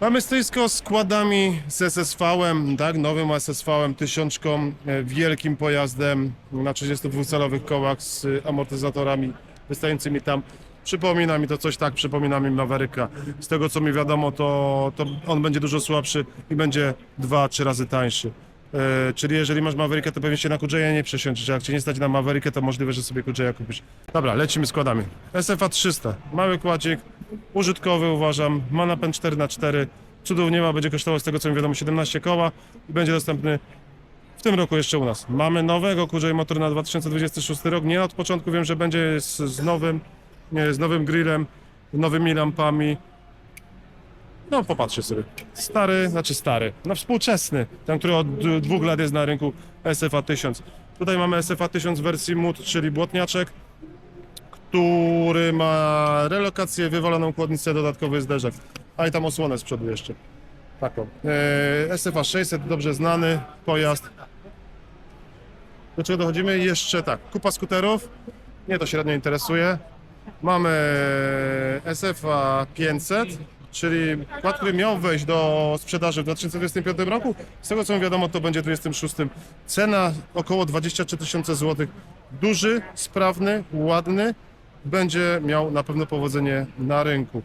Mamy stoisko z składami z SSV-em, tak, nowym SSV-em, tysiączką, e, wielkim pojazdem na 32-calowych kołach z amortyzatorami wystającymi tam. Przypomina mi to coś tak, przypomina mi Mavericka. Z tego co mi wiadomo, to, to on będzie dużo słabszy i będzie dwa, trzy razy tańszy. E, czyli jeżeli masz Maverickę, to pewnie się na Kudzieja nie przesiądziesz. Jak cię nie stać na Maverickę, to możliwe, że sobie Kudzieja kupisz. Dobra, lecimy składami. SFA 300, mały kładzik, użytkowy uważam, ma napęd 4x4, cudów nie ma, będzie kosztował z tego co mi wiadomo 17 koła i będzie dostępny w tym roku jeszcze u nas. Mamy nowego Kurzej motor na 2026 rok, nie od początku wiem, że będzie z, z nowym, nie, z nowym grillem, nowymi lampami. No popatrzcie sobie. Stary, znaczy stary, no współczesny, ten, który od dwóch lat jest na rynku SFA 1000. Tutaj mamy SFA 1000 w wersji MUD, czyli błotniaczek, który ma relokację, wywaloną chłodnicę, dodatkowy zderzak. A i tam osłonę z przodu jeszcze. Taką. E, SFA 600, dobrze znany pojazd. Do czego dochodzimy? Jeszcze tak, kupa skuterów. Nie to średnio interesuje. Mamy SFA 500, czyli kład, który miał wejść do sprzedaży w 2025 roku. Z tego co wiadomo, to będzie w 2026. Cena około 23 tysiące złotych. Duży, sprawny, ładny. Będzie miał na pewno powodzenie na rynku.